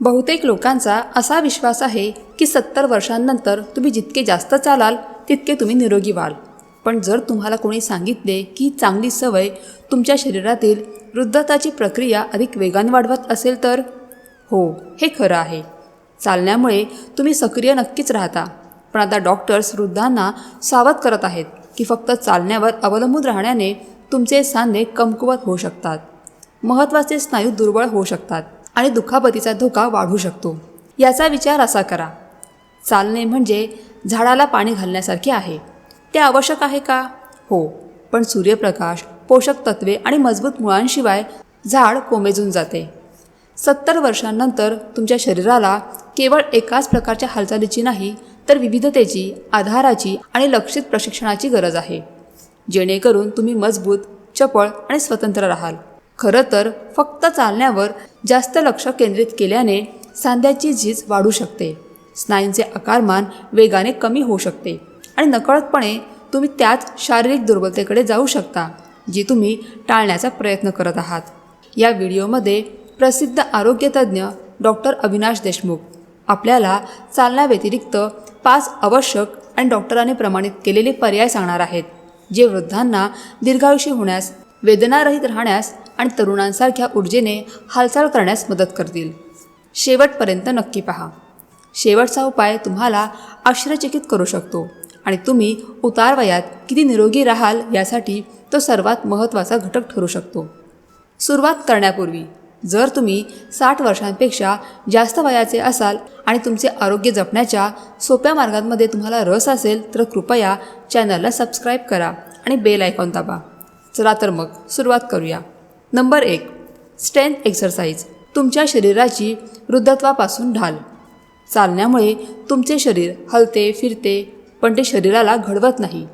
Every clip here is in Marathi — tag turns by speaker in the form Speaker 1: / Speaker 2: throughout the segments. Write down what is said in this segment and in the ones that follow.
Speaker 1: बहुतेक लोकांचा असा विश्वास आहे की सत्तर वर्षांनंतर तुम्ही जितके जास्त चालाल तितके तुम्ही निरोगी व्हाल. पण जर तुम्हाला कोणी सांगितले की चांगली सवय तुमच्या शरीरातील वृद्धताची प्रक्रिया अधिक वेगाने वाढवत असेल तर? हो हे खरं आहे. चालण्यामुळे तुम्ही सक्रिय नक्कीच राहता. पण आता डॉक्टर्स वृद्धांना सावध करत आहेत की फक्त चालण्यावर अवलंबून राहण्याने तुमचे सांधे कमकुवत होऊ शकतात. महत्त्वाचे स्नायू दुर्बळ होऊ शकतात. आणि दुखापतीचा धोका वाढू शकतो. याचा विचार असा करा. चालणे म्हणजे झाडाला पाणी घालण्यासारखे आहे. ते आवश्यक आहे का? हो. पण सूर्यप्रकाश पोषक तत्वे आणि मजबूत मुळांशिवाय झाड कोमेजून जाते. सत्तर वर्षांनंतर तुमच्या शरीराला केवळ एकाच प्रकारच्या हालचालीची नाही तर विविधतेची आधाराची आणि लक्षित प्रशिक्षणाची गरज आहे. जेणेकरून तुम्ही मजबूत चपळ आणि स्वतंत्र राहाल. खरं तर फक्त चालण्यावर जास्त लक्ष केंद्रित केल्याने सांध्याची झीज वाढू शकते. स्नायूंचे आकारमान वेगाने कमी होऊ शकते आणि नकळतपणे तुम्ही त्याच शारीरिक दुर्बलतेकडे जाऊ शकता जी तुम्ही टाळण्याचा प्रयत्न करत आहात. या व्हिडिओमध्ये प्रसिद्ध आरोग्यतज्ज्ञ डॉक्टर अविनाश देशमुख आपल्याला चालण्याव्यतिरिक्त पाच आवश्यक आणि डॉक्टरांनी प्रमाणित केलेले पर्याय सांगणार आहेत जे वृद्धांना दीर्घायुषी होण्यास वेदनारहित राहण्यास आणि तरुणांसारख्या ऊर्जेने हालचाल करण्यास मदत करतील. शेवटपर्यंत नक्की पहा. शेवटचा उपाय तुम्हाला आश्चर्यचकित करू शकतो आणि तुम्ही उतार वयात किती निरोगी राहाल यासाठी तो सर्वात महत्त्वाचा घटक ठरू शकतो. सुरुवात करण्यापूर्वी जर तुम्ही साठ वर्षांपेक्षा जास्त वयाचे असाल आणि तुमचे आरोग्य जपण्याच्या सोप्या मार्गांमध्ये तुम्हाला रस असेल तर कृपया चॅनलला सबस्क्राईब करा आणि बेल आयकॉन दाबा. चला तर मग सुरुवात करूया. नंबर एक स्ट्रेंथ एक्सरसाइज तुमच्या शरीराची वृद्धत्वापासून ढाल. चालण्यामुळे तुमचे शरीर हलते फिरते पण ते शरीराला घडवत नाही.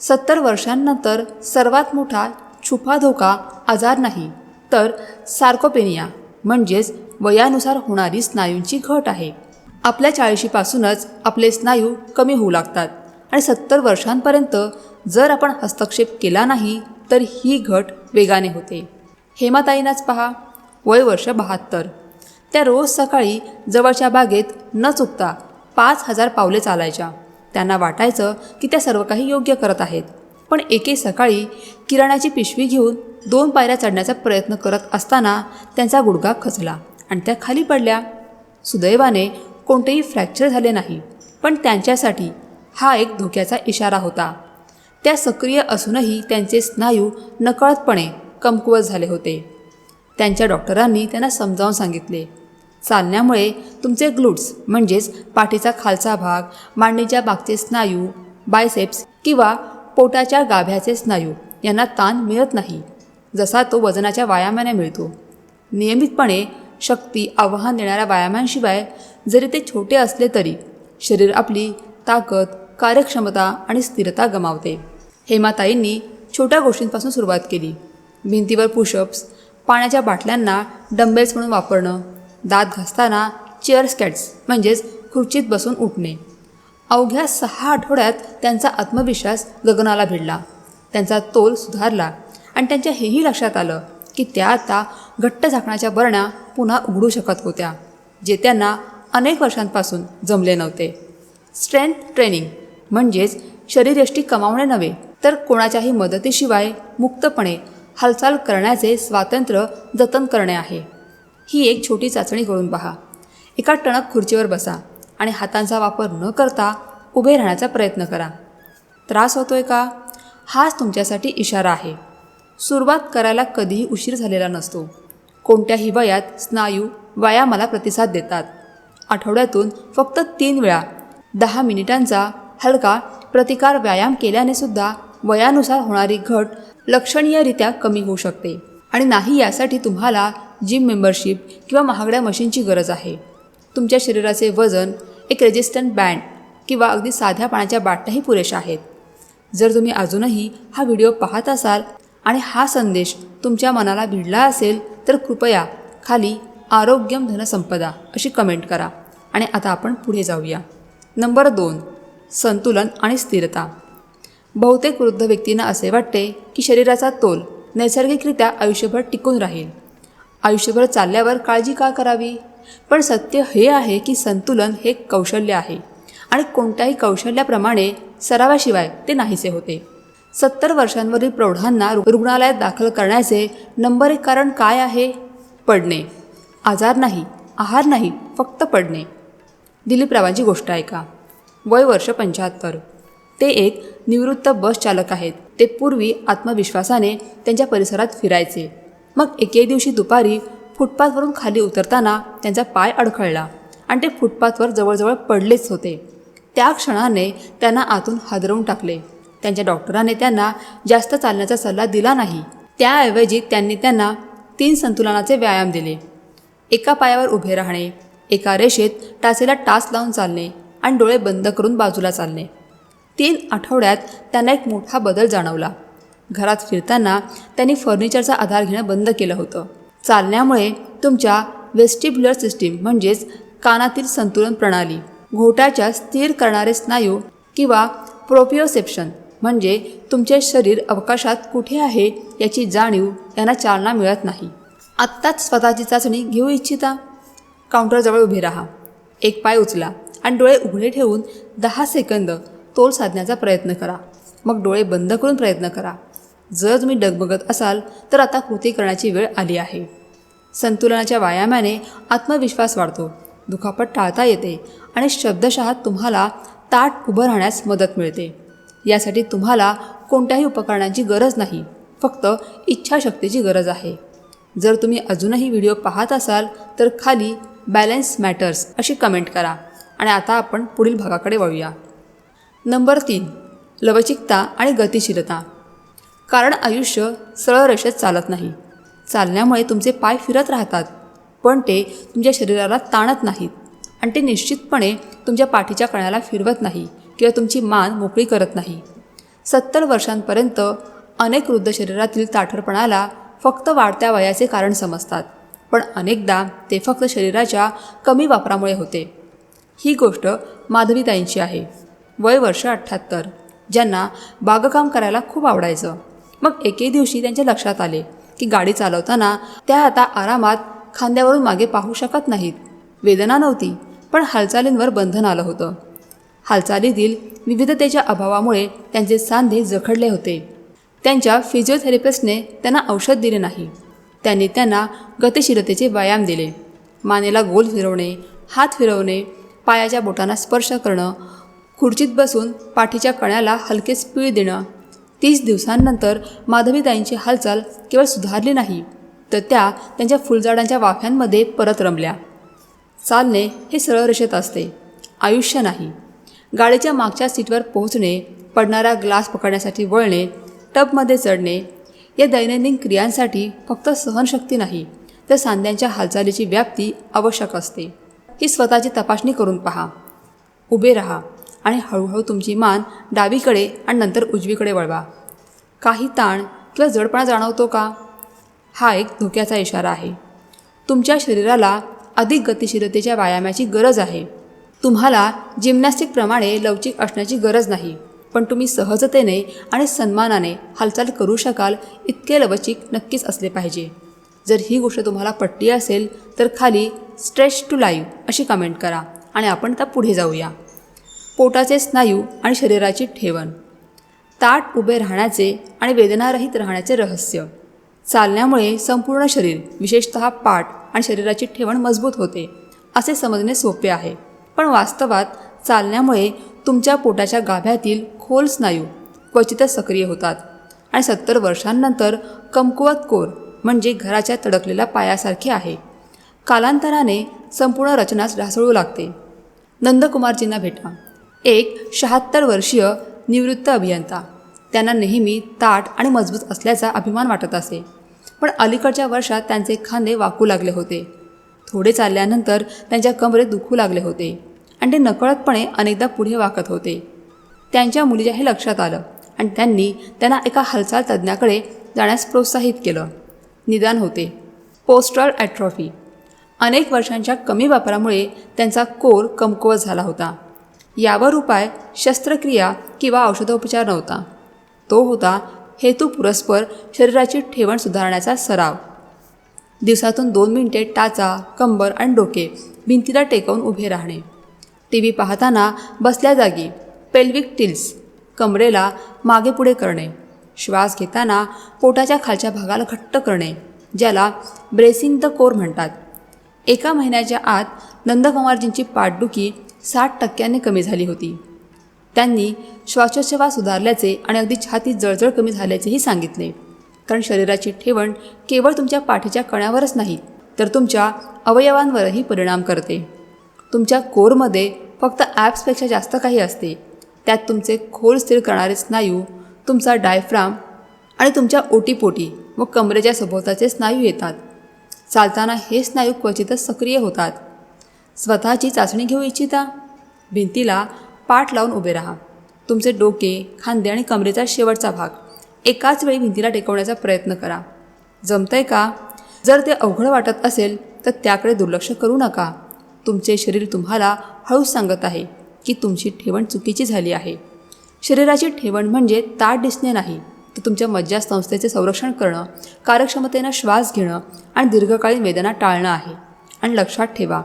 Speaker 1: सत्तर वर्षांनंतर सर्वात मोठा छुपा धोका आजार नाही. तर सार्कोपेनिया म्हणजेच वयानुसार होणारी स्नायूंची घट आहे. आपल्या चाळीशीपासूनच आपले स्नायू कमी होऊ लागतात. आणि सत्तर वर्षांपर्यंत जर आपण हस्तक्षेप केला नाही तर ही घट वेगाने होते. हेमाताईनाच पहा वय वर्ष बहात्तर. त्या रोज सकाळी जवळच्या बागेत न चुकता पाच हजार पावले चालायच्या. त्यांना वाटायचं की त्या सर्व काही योग्य करत आहेत. पण एके सकाळी किराणाची पिशवी घेऊन दोन पायऱ्या चढण्याचा प्रयत्न करत असताना त्यांचा गुडघा खचला आणि त्या खाली पडल्या. सुदैवाने कोणतेही फ्रॅक्चर झाले नाही पण त्यांच्यासाठी हा एक धोक्याचा इशारा होता. त्या सक्रिय असूनही त्यांचे स्नायू नकळतपणे कमकुवत झाले होते. त्यांच्या डॉक्टरांनी त्यांना समजावून सांगितले चालण्यामुळे तुमचे ग्लुट्स म्हणजेच पाठीचा खालचा भाग मांडणीच्या बागचे स्नायू बायसेप्स किंवा पोटाच्या गाभ्याचे स्नायू यांना ताण मिळत नाही जसा तो वजनाच्या व्यायामाने मिळतो. नियमितपणे शक्ती आव्हान देणाऱ्या व्यायामांशिवाय जरी ते छोटे असले तरी शरीर आपली ताकद कार्यक्षमता आणि स्थिरता गमावते. हेमाताईंनी छोट्या गोष्टींपासून सुरुवात केली. भिंतीवर पुशअप्स पाण्याच्या बाटल्यांना डंबेल्स म्हणून वापरणं दात घासताना चेअर स्कॅट्स म्हणजेच खुर्चीत बसून उठणे. अवघ्या सहा आठवड्यात त्यांचा आत्मविश्वास गगनाला भिडला. त्यांचा तोल सुधारला आणि त्यांच्या हेही लक्षात आलं की त्या आता घट्ट झाकण्याच्या बरण्या पुन्हा उघडू शकत होत्या जे त्यांना अनेक वर्षांपासून जमले नव्हते. स्ट्रेंथ ट्रेनिंग म्हणजेच शरीरयष्टी कमावणे नव्हे तर कोणाच्याही मदतीशिवाय मुक्तपणे हालचाल करण्याचे स्वातंत्र्य जतन करणे आहे. ही एक छोटी चाचणी करून पहा. एका टणक खुर्चीवर बसा आणि हातांचा वापर न करता उभे राहण्याचा प्रयत्न करा. त्रास होतोय का? हाच तुमच्यासाठी इशारा आहे. सुरुवात करायला कधीही उशीर झालेला नसतो. कोणत्याही वयात स्नायू व्यायामाला प्रतिसाद देतात. आठवड्यातून फक्त तीन वेळा दहा मिनिटांचा हलका प्रतिकार व्यायाम केल्याने सुद्धा वयानुसार होणारी घट लक्षणीयरित्या कमी होऊ शकते. आणि नाही यासाठी तुम्हाला जिम मेंबरशिप किंवा महागड्या मशीनची गरज आहे. तुमच्या शरीराचे वजन एक रेजिस्टंट बँड किंवा अगदी साध्या पाण्याच्या बाटल्याही पुरेशा आहेत. जर तुम्ही अजूनही हा व्हिडिओ पाहत असाल आणि हा संदेश तुमच्या मनाला भिडला असेल तर कृपया खाली आरोग्यम धनसंपदा अशी कमेंट करा. आणि आता आपण पुढे जाऊया. नंबर दोन संतुलन आणि स्थिरता. बहुतेक वृद्ध व्यक्तींना असे वाटते की शरीराचा तोल नैसर्गिकरित्या आयुष्यभर टिकून राहील. आयुष्यभर चालल्यावर काळजी का करावी? पण सत्य हे आहे की संतुलन हे कौशल्य आहे आणि कोणत्याही कौशल्याप्रमाणे सरावाशिवाय ते नाहीसे होते. सत्तर वर्षांवरील प्रौढांना रुग्णालयात दाखल करण्याचे नंबर एक कारण काय आहे? पडणे. आजार नाही आहार नाही फक्त पडणे. दिलीपरावांची गोष्ट ऐका. वय वर्ष पंच्याहत्तर. ते एक निवृत्त बस चालक आहेत. ते पूर्वी आत्मविश्वासाने त्यांच्या परिसरात फिरायचे. मग एके दिवशी दुपारी फुटपाथवरून खाली उतरताना त्यांचा पाय अडखळला आणि ते फुटपाथवर जवळजवळ पडलेच होते. त्या क्षणाने त्यांना आतून हादरवून टाकले. त्यांच्या डॉक्टराने त्यांना जास्त चालण्याचा सल्ला दिला नाही. त्याऐवजी त्यांनी त्यांना तीन संतुलनाचे व्यायाम दिले. एका पायावर उभे राहणे एका रेषेत टाचेला टास लावून चालणे आणि डोळे बंद करून बाजूला चालणे. तीन आठवड्यात त्यांना एक मोठा बदल जाणवला. घरात फिरताना त्यांनी फर्निचरचा आधार घेणं बंद केलं होतं. चालण्यामुळे तुमच्या वेस्टिब्युलर सिस्टीम म्हणजेच कानातील संतुलन प्रणाली घोटाच्या स्थिर करणारे स्नायू किंवा प्रोपिओसेप्शन म्हणजे तुमचे शरीर अवकाशात कुठे आहे याची जाणीव यांना चालना मिळत नाही. आत्ताच स्वतःची चाचणी घेऊ इच्छिता? काउंटरजवळ उभे राहा. एक पाय उचला आणि डोळे उघडे ठेवून दहा सेकंद तोल साधण्याचा प्रयत्न करा. मग डोळे बंद करून प्रयत्न करा. जर तुम्ही डगमगत असाल तर आता कृती करण्याची वेळ आली आहे. संतुलनाच्या व्यायामाने आत्मविश्वास वाढतो. दुखापत टाळता येते आणि शब्दशः तुम्हाला ताट उभं राहण्यास मदत मिळते. यासाठी तुम्हाला कोणत्याही उपकरणांची गरज नाही फक्त इच्छाशक्तीची गरज आहे. जर तुम्ही अजूनही व्हिडिओ पाहत असाल तर खाली बॅलन्स मॅटर्स अशी कमेंट करा आणि आता आपण पुढील भागाकडे वळूया. नंबर तीन लवचिकता आणि गतिशीलता. कारण आयुष्य सरळ रेषेत चालत नाही. चालण्यामुळे तुमचे पाय फिरत राहतात पण ते तुमच्या शरीराला ताणत नाहीत आणि ते निश्चितपणे तुमच्या पाठीच्या कण्याला फिरवत नाही किंवा तुमची मान मोकळी करत नाही. सत्तर वर्षांपर्यंत अनेक वृद्ध शरीरातील ताठरपणाला फक्त वाढत्या वयाचे कारण समजतात पण अनेकदा ते फक्त शरीराच्या कमी वापरामुळे होते. ही गोष्ट माधवीताईंची आहे. वय वर्ष अठ्ठ्याहत्तर ज्यांना बागकाम करायला खूप आवडायचं. मग एके दिवशी त्यांच्या लक्षात आले की गाडी चालवताना त्या आता आरामात खांद्यावरून मागे पाहू शकत नाहीत. वेदना नव्हती पण हालचालींवर बंधन आलं होतं. हालचालीतील विविधतेच्या अभावामुळे त्यांचे सांधे जखडले होते. त्यांच्या फिजिओथेरपिस्टने त्यांना औषध दिले नाही. त्यांनी त्यांना गतिशीलतेचे व्यायाम दिले. मानेला गोल फिरवणे हात फिरवणे पायाच्या बोटांना स्पर्श करणं खुर्चीत बसून पाठीच्या कण्याला हलके पीळ देणं. तीस दिवसांनंतर माधवीताईंची हालचाल केवळ सुधारली नाही तर त्या त्यांच्या फुलझाडांच्या वाफ्यांमध्ये परत रमल्या. चालणे हे सरळ रेषेत असते. आयुष्य नाही. गाडीच्या मागच्या सीटवर पोहोचणे पडणारा ग्लास पकडण्यासाठी वळणे टबमध्ये चढणे या दैनंदिन क्रियांसाठी फक्त सहनशक्ती नाही तर सांध्यांच्या हालचालीची व्याप्ती आवश्यक असते. ही स्वतःची तपासणी करून पहा. उभे राहा. आणि हळूहळू तुमची मान डावीकडे आणि नंतर उजवीकडे वळवा. काही ताण किंवा जडपणा जाणवतो का? हा एक धोक्याचा इशारा आहे. तुमच्या शरीराला अधिक गतिशीलतेच्या व्यायामाची गरज आहे. तुम्हाला जिम्नॅस्टिकप्रमाणे लवचिक असण्याची गरज नाही पण तुम्ही सहजतेने आणि सन्मानाने हालचाल करू शकाल इतके लवचिक नक्कीच असले पाहिजे. जर ही गोष्ट तुम्हाला पटली असेल तर खाली स्ट्रेच टू लाईव्ह अशी कमेंट करा आणि आपण त्या पुढे जाऊया. पोटाचे स्नायू आणि शरीराची ठेवण. ताट उभे राहण्याचे आणि वेदनारहित राहण्याचे रहस्य. चालण्यामुळे संपूर्ण शरीर विशेषतः पाठ आणि शरीराची ठेवण मजबूत होते असे समजणे सोपे आहे. पण वास्तवात चालण्यामुळे तुमच्या पोटाच्या गाभ्यातील खोल स्नायू क्वचितच सक्रिय होतात आणि सत्तर वर्षांनंतर कमकुवत कोर म्हणजे घराच्या तडकलेल्या पायासारखे आहे. कालांतराने संपूर्ण रचनाच ढासळू लागते. नंदकुमारजींना भेटा. एक शहात्तर वर्षीय निवृत्त अभियंता. त्यांना नेहमी ताट आणि मजबूत असल्याचा अभिमान वाटत असे. पण अलीकडच्या वर्षात त्यांचे खांदे वाकू लागले होते. थोडे चालल्यानंतर त्यांच्या कमरेत दुखू लागले होते आणि ते नकळतपणे अनेकदा पुढे वाकत होते. त्यांच्या मुलीच्या हे लक्षात आलं आणि त्यांनी त्यांना एका हालचाल तज्ज्ञाकडे जाण्यास प्रोत्साहित केलं. निदान होते. पोस्टल ॲट्रॉफी अनेक वर्षांच्या कमी वापरामुळे त्यांचा कोर कमकुवत झाला होता. यावर उपाय शस्त्रक्रिया किंवा औषधोपचार नव्हता. तो होता हेतू पुरस्पर शरीराची ठेवण सुधारण्याचा सराव. दिवसातून दोन मिनिटे टाचा कंबर आणि डोके भिंतीला टेकवून उभे राहणे. टी व्ही पाहताना बसल्या जागी पेल्विक टिल्स कमरेला मागे पुढे करणे. श्वास घेताना पोटाच्या खालच्या भागाला घट्ट करणे ज्याला ब्रेसिंग द कोर म्हणतात. एका महिन्याच्या आत नंदकुमारजींची पाठदुखी साठ टक्क्यांनी कमी झाली होती. त्यांनी श्वासोच्छवास सुधारल्याचे आणि अगदी छातीत जळजळ कमी झाल्याचेही सांगितले. कारण शरीराची ठेवण केवळ तुमच्या पाठीच्या कण्यावरच नाही तर तुमच्या अवयवांवरही परिणाम करते. तुमच्या कोरमध्ये फक्त ॲप्सपेक्षा जास्त काही असते. त्यात तुमचे खोल स्थिर करणारे स्नायू तुमचा डायफ्राम आणि तुमच्या ओटीपोटी व कमरेच्या सभोवताचे स्नायू येतात. चालताना हे स्नायू क्वचितच सक्रिय होतात. स्वतःची चाचणी घेऊ इच्छिता? भिंतीला पाठ लावून उभे राहा. तुमचे डोके खांदे आणि कमरेचा शेवटचा भाग. एकाच वेळी भिंतीला टेकवण्याचा प्रयत्न करा. जमतंय का? जर ते अवघड वाटत असेल तर त्याकडे दुर्लक्ष करू नका. तुमचे शरीर तुम्हाला हळूच सांगत आहे की तुमची ठेवण चुकीची झाली आहे. शरीराची ठेवण म्हणजे ताट दिसणे नाही तर तुमच्या मज्जासंस्थेचे संरक्षण करणं कार्यक्षमतेनं श्वास घेणं आणि दीर्घकालीन वेदना टाळणं आहे. आणि लक्षात ठेवा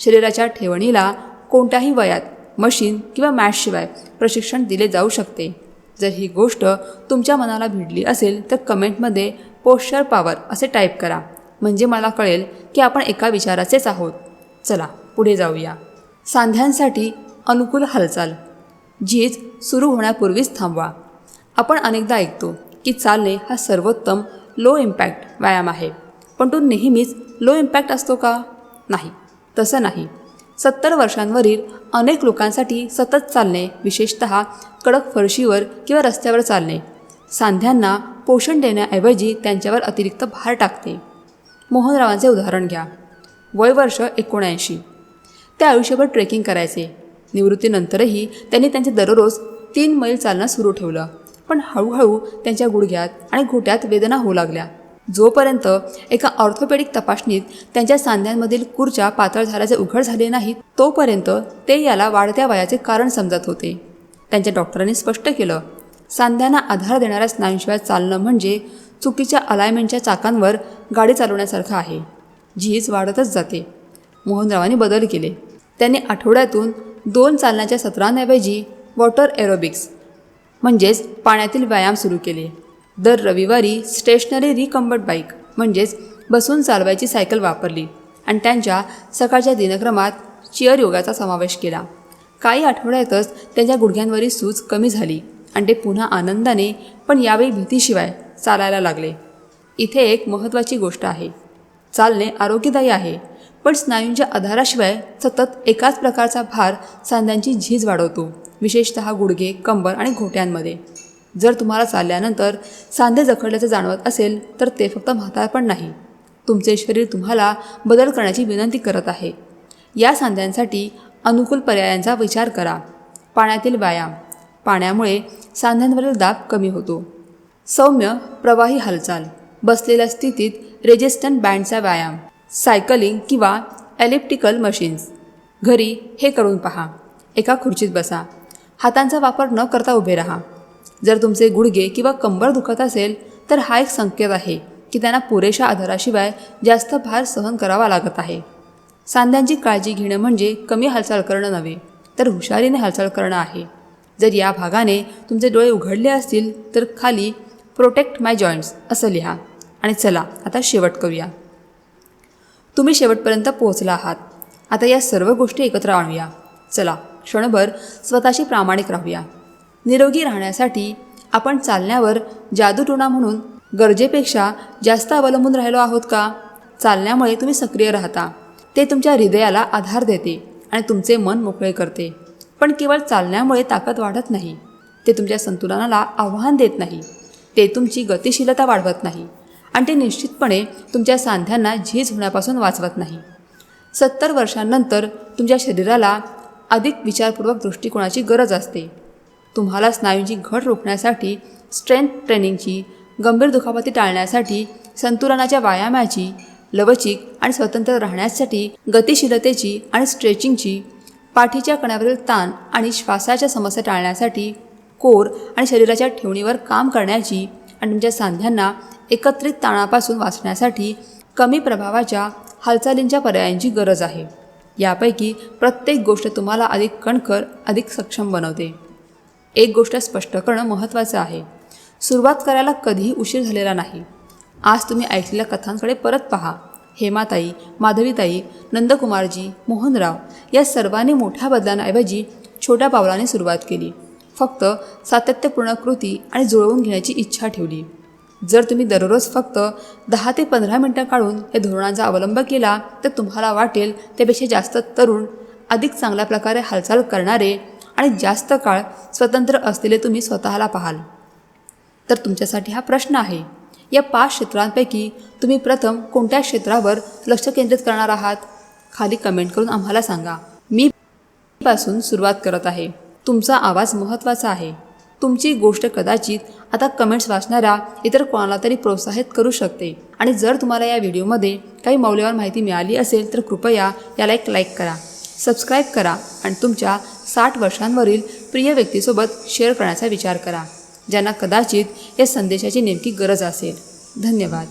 Speaker 1: शरीराच्या ठेवणीला कोणत्याही वयात मशीन किंवा मॅशशिवाय प्रशिक्षण दिले जाऊ शकते. जर ही गोष्ट तुमच्या मनाला भिडली असेल तर कमेंटमध्ये पोश्चर पॉवर असे टाईप करा. म्हणजे मला कळेल की आपण एका विचाराचेच आहोत. चला पुढे जाऊया. सांध्यांसाठी अनुकूल हालचाल. झीज सुरू होण्यापूर्वीच थांबवा. आपण अनेकदा ऐकतो की चालणे हा सर्वोत्तम लो इम्पॅक्ट व्यायाम आहे. पण तो नेहमीच लो इम्पॅक्ट असतो का? नाही. तसं नाही. सत्तर वर्षांवरील अनेक लोकांसाठी सतत चालणे विशेषत कडक फरशीवर किंवा रस्त्यावर चालणे. सांध्यांना पोषण देण्याऐवजी त्यांच्यावर अतिरिक्त भार टाकते मोहनरावांचे उदाहरण घ्या. वय वर्ष एकोणऐंशी. ते आयुष्यभर ट्रेकिंग करायचे. निवृत्तीनंतरही त्यांनी त्यांचे दररोज तीन मैल चालणं सुरू ठेवलं. पण हळूहळू त्यांच्या गुडघ्यात आणि घोट्यात वेदना होऊ लागल्या. जोपर्यंत एका ऑर्थोपेडिक तपासणीत त्यांच्या सांध्यांमधील कुर्च्या पातळ झाल्याचे उघड झाले नाहीत तोपर्यंत ते याला वाढत्या वयाचे कारण समजत होते. त्यांच्या डॉक्टरांनी स्पष्ट केलं सांध्यांना आधार देणाऱ्या स्नायूंशिवाय चालणं म्हणजे चुकीच्या अलायमेंटच्या चाकांवर गाडी चालवण्यासारखं आहे. झीज वाढतच जाते. मोहनरावांनी बदल केले. त्यांनी आठवड्यातून दोन चालण्याच्या सत्रांऐवजी वॉटर एरोबिक्स म्हणजेच पाण्यातील व्यायाम सुरू केले. दर रविवारी स्टेशनरी रिकम्बट बाईक म्हणजेच बसून चालवायची सायकल वापरली आणि त्यांच्या सकाळच्या दिनक्रमात चिअर योगाचा समावेश केला. काही आठवड्यातच त्यांच्या गुडघ्यांवरील सूज कमी झाली आणि ते पुन्हा आनंदाने पण यावेळी भीतीशिवाय चालायला लागले. इथे एक महत्त्वाची गोष्ट आहे. चालणे आरोग्यदायी आहे पण स्नायूंच्या आधाराशिवाय सतत एकाच प्रकारचा भार सांध्यांची झीज वाढवतो विशेषतः गुडघे कंबर आणि घोट्यांमध्ये. जर तुम्हाला चालल्यानंतर सांधे जखडल्याचं जाणवत असेल तर ते फक्त म्हातारपण नाही. तुमचे शरीर तुम्हाला बदल करण्याची विनंती करत आहे. या सांध्यांसाठी अनुकूल पर्यायांचा विचार करा. पाण्यातील व्यायाम. पाण्यामुळे सांध्यांवरील दाब कमी होतो. सौम्य प्रवाही हालचाल. बसलेल्या स्थितीत रेजिस्टंट बँडचा व्यायाम. सायकलिंग किंवा एलिप्टिकल मशीन्स. घरी हे करून पहा. एका खुर्चीत बसा. हातांचा वापर न करता उभे राहा. जर तुमचे गुडघे किंवा कंबर दुखत असेल तर हा एक संकेत आहे की त्यांना पुरेशा आधाराशिवाय जास्त भार सहन करावा लागत आहे. सांध्यांची काळजी घेणं म्हणजे कमी हालचाल करणं नव्हे तर हुशारीने हालचाल करणं आहे. जर या भागाने तुमचे डोळे उघडले असतील तर खाली प्रोटेक्ट माय जॉईंट्स असं लिहा. आणि चला आता शेवट करूया. तुम्ही शेवटपर्यंत पोहोचला आहात. आता या सर्व गोष्टी एकत्र आणूया. चला क्षणभर स्वतःशी प्रामाणिक राहूया. निरोगी राहण्यासाठी आपण चालण्यावर जादूटोणा म्हणून गरजेपेक्षा जास्त अवलंबून राहिलो आहोत का? चालण्यामुळे तुम्ही सक्रिय राहता. ते तुमच्या हृदयाला आधार देते आणि तुमचे मन मोकळे करते. पण केवळ चालण्यामुळे ताकद वाढत नाही. ते तुमच्या संतुलनाला आव्हान देत नाही. ते तुमची गतिशीलता वाढवत नाही आणि ते निश्चितपणे तुमच्या सांध्यांना झीज होण्यापासून वाचवत नाही. सत्तर वर्षांनंतर तुमच्या शरीराला अधिक विचारपूर्वक दृष्टिकोनाची गरज असते. तुम्हाला स्नायूंची घट रोखण्यासाठी स्ट्रेंथ ट्रेनिंगची गंभीर दुखापती टाळण्यासाठी संतुलनाच्या व्यायामाची लवचिक आणि स्वतंत्र राहण्यासाठी गतिशीलतेची आणि स्ट्रेचिंगची पाठीच्या कण्यावरील ताण आणि श्वासाच्या समस्या टाळण्यासाठी कोर आणि शरीराच्या ठेवणीवर काम करण्याची आणि तुमच्या सांध्यांना एकत्रित ताणापासून वाचण्यासाठी कमी प्रभावाच्या हालचालींच्या पर्यायांची गरज आहे. यापैकी प्रत्येक गोष्ट तुम्हाला अधिक कणखर अधिक सक्षम बनवते. एक गोष्ट स्पष्ट करणं महत्त्वाचं आहे. सुरुवात करायला कधीही उशीर झालेला नाही. आज तुम्ही ऐकलेल्या कथांकडे परत पहा. हेमाताई माधवीताई नंदकुमारजी मोहनराव या सर्वांनी मोठ्या बदलांऐवजी छोट्या पावलाने सुरुवात केली. फक्त सातत्यपूर्ण कृती आणि जुळवून घेण्याची इच्छा ठेवली. जर तुम्ही दररोज फक्त दहा ते पंधरा मिनटं काढून या धोरणांचा अवलंब केला तर तुम्हाला वाटेल त्यापेक्षा जास्त तरुण अधिक चांगल्या प्रकारे हालचाल करणारे आणि जास्त काळ स्वतंत्र असलेले तुम्ही स्वतःला पाहाल. तर तुमच्यासाठी हा प्रश्न आहे या पाच क्षेत्रांपैकी तुम्ही प्रथम कोणत्या क्षेत्रावर लक्ष केंद्रित करणार आहात? खाली कमेंट करून आम्हाला सांगा. मी पासून सुरुवात करत आहे. तुमचा आवाज महत्त्वाचा आहे. तुमची गोष्ट कदाचित आता कमेंट्स वाचणाऱ्या इतर कोणाला तरी प्रोत्साहित करू शकते. आणि जर तुम्हाला या व्हिडिओमध्ये काही मौल्यवान माहिती मिळाली असेल तर कृपया याला एक लाईक करा सबस्क्राईब करा आणि तुमच्या साठ वर्षांवरील प्रिय व्यक्तीसोबत शेअर करण्याचा विचार करा ज्यांना कदाचित या संदेशाची नेमकी गरज असेल. धन्यवाद.